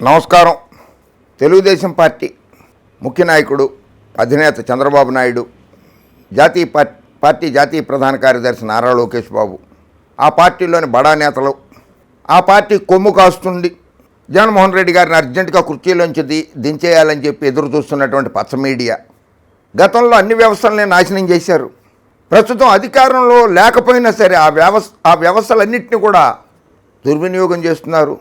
నమస్కారం. తెలుగుదేశం పార్టీ ముఖ్య నాయకుడు అధినేత చంద్రబాబు నాయుడు జాతీయ పార్టీ పార్టీ జాతీయ ప్రధాన కార్యదర్శి నారా లోకేష్ బాబు ఆ పార్టీలోని బడా నేతలు ఆ పార్టీ కొమ్ము కాస్తుంది జగన్మోహన్ రెడ్డి గారిని అర్జెంటుగా కుర్చీలోంచి ది దించేయాలని చెప్పి ఎదురు చూస్తున్నటువంటి పచ్చ మీడియా గతంలో అన్ని వ్యవస్థలని నాశనం చేశారు. ప్రస్తుతం అధికారంలో లేకపోయినా సరే ఆ వ్యవస్థ ఆ వ్యవస్థలన్నింటినీ కూడా దుర్వినియోగం చేస్తున్నారు.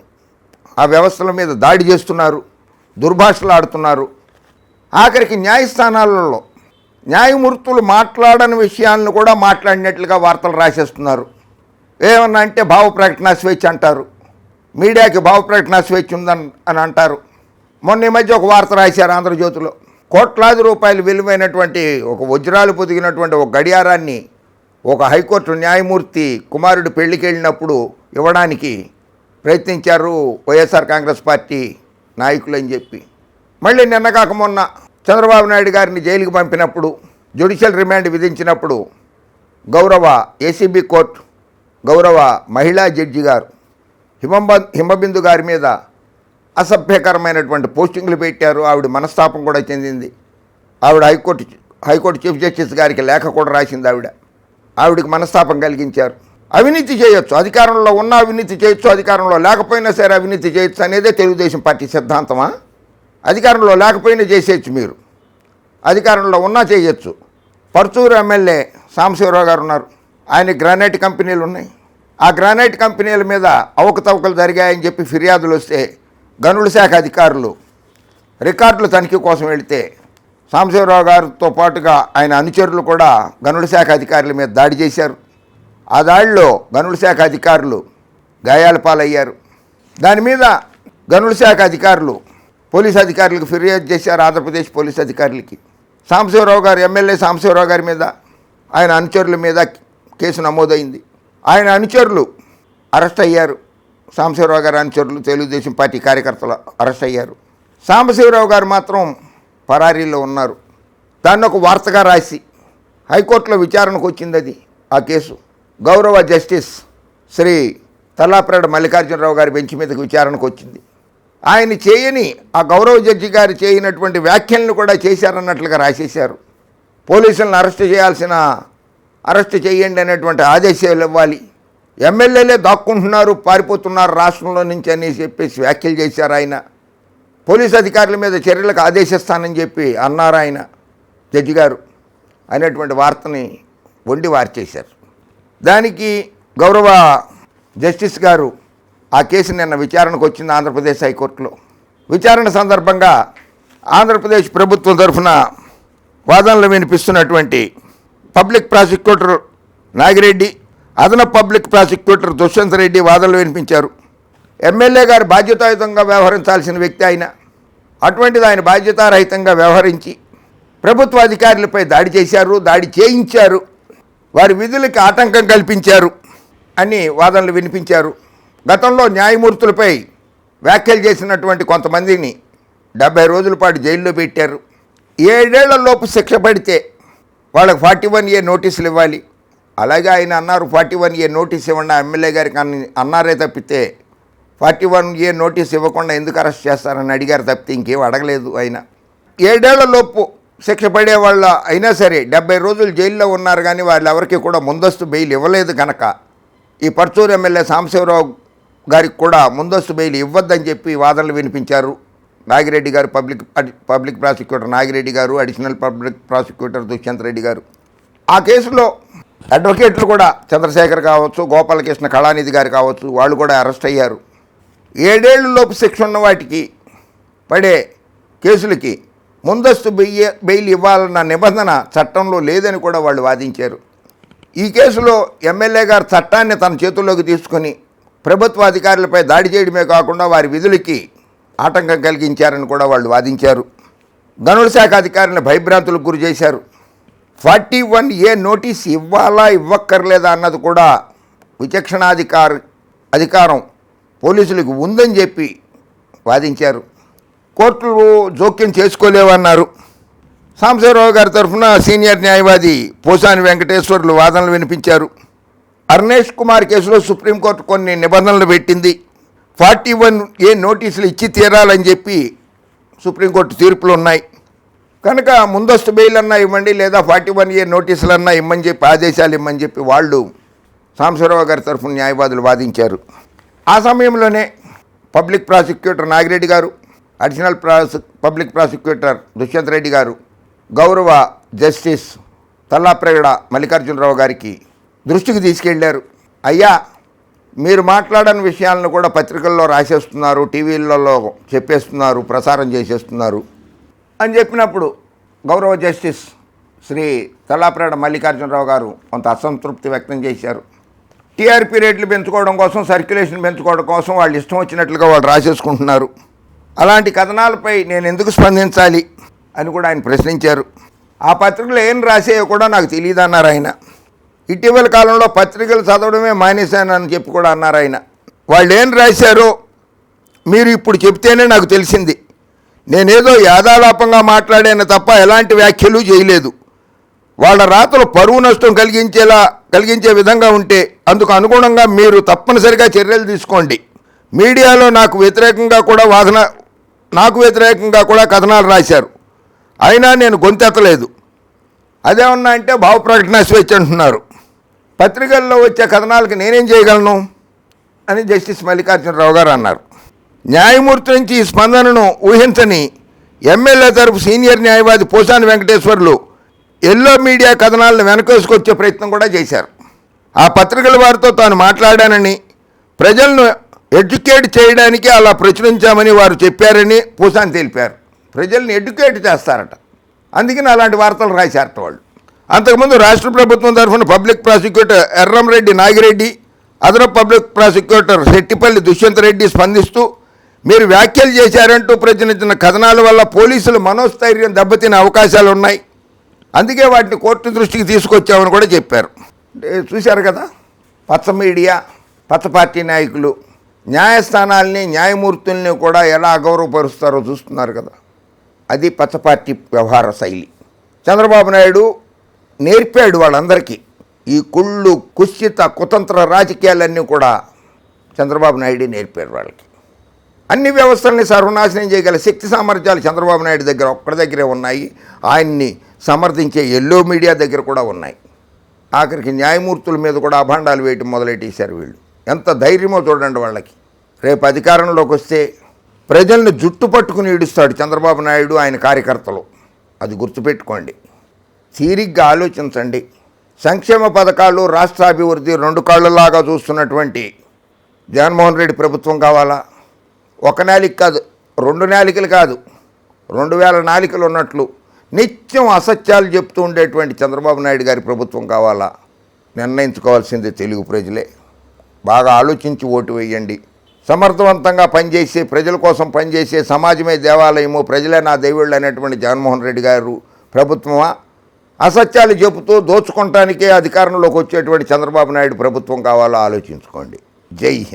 ఆ వ్యవస్థల మీద దాడి చేస్తున్నారు దుర్భాషలు ఆడుతున్నారు. ఆఖరికి న్యాయస్థానాలలో న్యాయమూర్తులు మాట్లాడని విషయాలను కూడా మాట్లాడినట్లుగా వార్తలు రాసేస్తున్నారు. ఏమన్నా అంటే భావ ప్రకటన స్వేచ్ఛ అంటారు. మీడియాకి భావ ప్రకటన స్వేచ్ఛ ఉందని అని అంటారు. మొన్న ఈ మధ్య ఒక వార్త రాశారు ఆంధ్రజ్యోతిలో. కోట్లాది రూపాయలు విలువైనటువంటి ఒక వజ్రాలు పొదిగినటువంటి ఒక గడియారాన్ని ఒక హైకోర్టు న్యాయమూర్తి కుమారుడు పెళ్ళికి వెళ్ళినప్పుడు ఇవ్వడానికి ప్రయత్నించారు వైఎస్ఆర్ కాంగ్రెస్ పార్టీ నాయకులు అని చెప్పి. మళ్ళీ నిన్న కాక మొన్న చంద్రబాబు నాయుడు గారిని జైలుకి పంపినప్పుడు జ్యుడిషియల్ రిమాండ్ విధించినప్పుడు గౌరవ ఏసీబీ కోర్టు గౌరవ మహిళా జడ్జి గారు హిమంబ హిమబిందు గారి మీద అసభ్యకరమైనటువంటి పోస్టింగ్లు పెట్టారు. ఆవిడ మనస్తాపం కూడా చెందింది. ఆవిడ హైకోర్టు హైకోర్టు చీఫ్ జస్టిస్ గారికి లేఖ కూడా రాసింది ఆవిడ. ఆవిడకి మనస్తాపం కలిగించారు. అవినీతి చేయొచ్చు. అధికారంలో ఉన్న అవినీతి చేయొచ్చు అధికారంలో లేకపోయినా సరే అవినీతి చేయొచ్చు అనేదే తెలుగుదేశం పార్టీ సిద్ధాంతమా? అధికారంలో లేకపోయినా చేసేయచ్చు మీరు. అధికారంలో ఉన్నా చేయొచ్చు. పర్చూరు ఎమ్మెల్యే సాంబశివరావు గారు ఉన్నారు. ఆయన గ్రానైట్ కంపెనీలు ఉన్నాయి. ఆ గ్రానైట్ కంపెనీల మీద అవకతవకలు జరిగాయని చెప్పి ఫిర్యాదులు వస్తే గనుల శాఖ అధికారులు రికార్డులు తనిఖీ కోసం వెళితే సాంబశివరావు గారితో పాటుగా ఆయన అనుచరులు కూడా గనుల శాఖ అధికారుల మీద దాడి చేశారు. ఆ దాడిలో గనుల శాఖ అధికారులు గాయాల పాలయ్యారు. దాని మీద గనుల శాఖ అధికారులు పోలీస్ అధికారులకు ఫిర్యాదు చేశారు ఆంధ్రప్రదేశ్ పోలీస్ అధికారులకి. సాంబశివరావు గారు ఎమ్మెల్యే సాంబశివరావు గారి మీద ఆయన అనుచరుల మీద కేసు నమోదైంది. ఆయన అనుచరులు అరెస్ట్ అయ్యారు. సాంబశివరావు గారి అనుచరులు తెలుగుదేశం పార్టీ కార్యకర్తలు అరెస్ట్ అయ్యారు. సాంబశివరావు గారు మాత్రం పరారీలో ఉన్నారు. దాన్ని ఒక వార్తగా రాసి హైకోర్టులో విచారణకు వచ్చింది అది ఆ కేసు. గౌరవ జస్టిస్ శ్రీ తల్లాప్రాడ మల్లికార్జునరావు గారి బెంచ్ మీదకి విచారణకు వచ్చింది. ఆయన చేయని ఆ గౌరవ జడ్జి గారు చేయనటువంటి వ్యాఖ్యలను కూడా చేశారన్నట్లుగా రాసేశారు. పోలీసులను అరెస్ట్ చేయాల్సిన అరెస్ట్ చేయండి అనేటువంటి ఆదేశాలు ఇవ్వాలి. ఎమ్మెల్యేలే దాక్కుంటున్నారు పారిపోతున్నారు రాష్ట్రంలో నుంచి అని చెప్పేసి వ్యాఖ్యలు చేశారు ఆయన. పోలీస్ అధికారుల మీద చర్యలకు ఆదేశిస్తానని చెప్పి అన్నారు ఆయన జడ్జి గారు. అనేటువంటి వార్తని వండి వార్చేశారు. దానికి గౌరవ జస్టిస్ గారు ఆ కేసు నిన్న విచారణకు వచ్చింది ఆంధ్రప్రదేశ్ హైకోర్టులో. విచారణ సందర్భంగా ఆంధ్రప్రదేశ్ ప్రభుత్వం తరఫున వాదనలు వినిపిస్తున్నటువంటి పబ్లిక్ ప్రాసిక్యూటర్ నాగిరెడ్డి అదనపు పబ్లిక్ ప్రాసిక్యూటర్ దుష్యంత్ రెడ్డి వాదనలు వినిపించారు. ఎమ్మెల్యే గారు బాధ్యతాయుతంగా వ్యవహరించాల్సిన వ్యక్తి ఆయన. అటువంటిది ఆయన బాధ్యతారహితంగా వ్యవహరించి ప్రభుత్వ అధికారులపై దాడి చేశారు దాడి చేయించారు. వారి విధులకి ఆటంకం కల్పించారు అని వాదనలు వినిపించారు. గతంలో న్యాయమూర్తులపై వ్యాఖ్యలు చేసినటువంటి కొంతమందిని డెబ్బై రోజుల పాటు జైల్లో పెట్టారు. ఏడేళ్ళలోపు శిక్ష పడితే వాళ్ళకి ఫార్టీ వన్ ఏ నోటీసులు ఇవ్వాలి. అలాగే ఆయన అన్నారు ఫార్టీ వన్ ఏ నోటీస్ ఇవ్వండి ఎమ్మెల్యే గారికి అన్నారే తప్పితే ఫార్టీ వన్ ఏ నోటీస్ ఇవ్వకుండా ఎందుకు అరెస్ట్ చేస్తారని అడిగారు తప్పితే ఇంకేం అడగలేదు ఆయన. ఏడేళ్ళలోపు శిక్ష పడే వాళ్ళ అయినా సరే డెబ్బై రోజులు జైల్లో ఉన్నారు కానీ వాళ్ళు ఎవరికి కూడా ముందస్తు బెయిల్ ఇవ్వలేదు కనుక ఈ పర్చూరు ఎమ్మెల్యే సాంబశివరావు గారికి కూడా ముందస్తు బెయిల్ ఇవ్వద్దని చెప్పి వాదనలు వినిపించారు. నాగిరెడ్డి గారు public public prosecutor Nagireddy garu additional public prosecutor Dushyant Reddy garu. ఆ కేసులో అడ్వకేట్లు కూడా చంద్రశేఖర్ కావచ్చు గోపాలకృష్ణ కళానిధి గారు కావచ్చు వాళ్ళు కూడా అరెస్ట్ అయ్యారు. ఏడేళ్ళలోపు శిక్ష ఉన్న వాటికి పడే కేసులకి ముందస్తు బెయ్య బెయిల్ ఇవ్వాలన్న నిబంధన చట్టంలో లేదని కూడా వాళ్ళు వాదించారు. ఈ కేసులో ఎమ్మెల్యే గారు చట్టాన్ని తన చేతుల్లోకి తీసుకొని ప్రభుత్వ అధికారులపై దాడి చేయడమే కాకుండా వారి విధులకి ఆటంకం కలిగించారని కూడా వాళ్ళు వాదించారు. గనుల శాఖ అధికారులను భయభ్రాంతులకు గురి చేశారు. ఫార్టీ వన్ ఏ నోటీస్ ఇవ్వాలా ఇవ్వక్కర్లేదా అన్నది కూడా విచక్షణాధికార అధికారం పోలీసులకు ఉందని చెప్పి వాదించారు. కోర్టులు జోక్యం చేసుకోలేవన్నారు. సాంబశివరావు గారి తరఫున సీనియర్ న్యాయవాది పోసాని వెంకటేశ్వర్లు వాదనలు వినిపించారు. అర్నేష్ కుమార్ కేసులో సుప్రీంకోర్టు కొన్ని నిబంధనలు పెట్టింది. ఫార్టీ వన్ ఏ నోటీసులు ఇచ్చి తీరాలని చెప్పి సుప్రీంకోర్టు తీర్పులు ఉన్నాయి. కనుక ముందస్తు బెయిల్ అన్నా ఇవ్వండి లేదా ఫార్టీ వన్ ఏ నోటీసులు అన్నా ఇమ్మని చెప్పి ఆదేశాలు ఇమ్మని చెప్పి వాళ్ళు సాంబశివరావు గారి తరఫున న్యాయవాదులు వాదించారు. ఆ సమయంలోనే public prosecutor Nagireddy garu additional ప్రాసి public prosecutor Dushyant Reddy గారు గౌరవ జస్టిస్ తల్లాప్రగడ మల్లికార్జునరావు గారికి దృష్టికి తీసుకెళ్ళారు. అయ్యా మీరు మాట్లాడని విషయాలను కూడా పత్రికల్లో రాసేస్తున్నారు టీవీలలో చెప్పేస్తున్నారు ప్రసారం చేసేస్తున్నారు అని చెప్పినప్పుడు గౌరవ జస్టిస్ శ్రీ తల్లాప్రేడ మల్లికార్జునరావు గారు కొంత అసంతృప్తి వ్యక్తం చేశారు. టీఆర్పీ రేట్లు పెంచుకోవడం కోసం సర్క్యులేషన్ పెంచుకోవడం కోసం వాళ్ళు ఇష్టం వచ్చినట్లుగా వాళ్ళు రాసేసుకుంటున్నారు. అలాంటి కథనాలపై నేను ఎందుకు స్పందించాలి అని కూడా ఆయన ప్రశ్నించారు. ఆ పత్రికలు ఏం రాసేయో కూడా నాకు తెలియదు అన్నారు ఆయన. ఇటీవల కాలంలో పత్రికలు చదవడమే మానేశానని చెప్పి కూడా అన్నారు ఆయన. వాళ్ళు ఏం రాశారో మీరు ఇప్పుడు చెప్తేనే నాకు తెలిసింది. నేనేదో యాదాలాపంగా మాట్లాడాను తప్ప ఎలాంటి వ్యాఖ్యలు చేయలేదు. వాళ్ళ రాతలు పరువు నష్టం కలిగించేలా కలిగించే విధంగా ఉంటే అందుకు అనుగుణంగా మీరు తప్పనిసరిగా చర్యలు తీసుకోండి. మీడియాలో నాకు వ్యతిరేకంగా కూడా వాదన నాకు వ్యతిరేకంగా కూడా కథనాలు రాశారు. అయినా నేను గొంతెత్తలేదు. అదేమన్నా అంటే భావ ప్రకటన స్వేచ్ఛ అంటున్నారు. పత్రికల్లో వచ్చే కథనాలకు నేనేం చేయగలను? అని జస్టిస్ మల్లికార్జునరావు గారు అన్నారు. న్యాయమూర్తి నుంచి ఈ స్పందనను ఊహించని ఎమ్మెల్యే తరపు సీనియర్ న్యాయవాది పోసాని వెంకటేశ్వర్లు ఎల్లో మీడియా కథనాలను వెనకేసుకొచ్చే ప్రయత్నం కూడా చేశారు. ఆ పత్రికల వారితో తాను మాట్లాడానని ప్రజలను ఎడ్యుకేట్ చేయడానికి అలా ప్రచురించామని వారు చెప్పారని పూసాన్ తెలిపారు. ప్రజల్ని ఎడ్యుకేట్ చేస్తారట. అందుకని అలాంటి వార్తలు రాశారట వాళ్ళు. అంతకుముందు రాష్ట్ర ప్రభుత్వం తరఫున పబ్లిక్ ప్రాసిక్యూటర్ ఎర్రంరెడ్డి నాగిరెడ్డి అదనపు పబ్లిక్ ప్రాసిక్యూటర్ శెట్టిపల్లి దుష్యంత్ రెడ్డి స్పందిస్తూ మీరు వ్యాఖ్యలు చేశారంటూ ప్రచురించిన కథనాల వల్ల పోలీసులు మనోస్థైర్యం దెబ్బతినే అవకాశాలు ఉన్నాయి. అందుకే వాటిని కోర్టు దృష్టికి తీసుకొచ్చామని కూడా చెప్పారు. చూశారు కదా? పచ్చ మీడియా పచ్చ పార్టీ నాయకులు న్యాయస్థానాల్ని న్యాయమూర్తుల్ని కూడా ఎలా అగౌరవపరుస్తారో చూస్తున్నారు కదా. అది పచ్చపార్టీ వ్యవహార శైలి. చంద్రబాబు నాయుడు నేర్పాడు వాళ్ళందరికీ. ఈ కుళ్ళు కుశ్చిత కుతంత్ర రాజకీయాలన్నీ కూడా చంద్రబాబు నాయుడు నేర్పాడు వాళ్ళకి. అన్ని వ్యవస్థల్ని సర్వనాశనం చేయగల శక్తి సామర్థ్యాలు చంద్రబాబు నాయుడు దగ్గర ఒక్కడి దగ్గరే ఉన్నాయి. ఆయన్ని సమర్థించే ఎల్లో మీడియా దగ్గర కూడా ఉన్నాయి. ఆఖరికి న్యాయమూర్తుల మీద కూడా అభాండాలు వేయటం మొదలెట్టేశారు వీళ్ళు. ఎంత ధైర్యమో చూడండి వాళ్ళకి. రేపు అధికారంలోకి వస్తే ప్రజల్ని జుట్టు పట్టుకుని ఈడుస్తాడు చంద్రబాబు నాయుడు ఆయన కార్యకర్తలు. అది గుర్తుపెట్టుకోండి. తీరిగ్గా ఆలోచించండి. సంక్షేమ పథకాలు రాష్ట్ర అభివృద్ధి రెండు కాళ్ళలాగా చూస్తున్నటువంటి జగన్మోహన్ రెడ్డి ప్రభుత్వం కావాలా? ఒక నాలిక కాదు రెండు నాలికలు కాదు రెండు వేల నాలికలు ఉన్నట్లు నిత్యం అసత్యాలు చెప్తూ ఉండేటువంటి చంద్రబాబు నాయుడు గారి ప్రభుత్వం కావాలా? నిర్ణయించుకోవాల్సింది తెలుగు ప్రజలే. బాగా ఆలోచించి ఓటు వేయండి. సమర్థవంతంగా పనిచేసే ప్రజల కోసం పనిచేసే సమాజమే దేవాలయము. ప్రజలే నా దేవుళ్ళు అనేటువంటి జగన్మోహన్ రెడ్డి గారు ప్రభుత్వమా? అసత్యాలు చెబుతూ దోచుకోవటానికే అధికారంలోకి వచ్చేటువంటి చంద్రబాబు నాయుడు ప్రభుత్వం కావాలో ఆలోచించుకోండి. జై హింద్.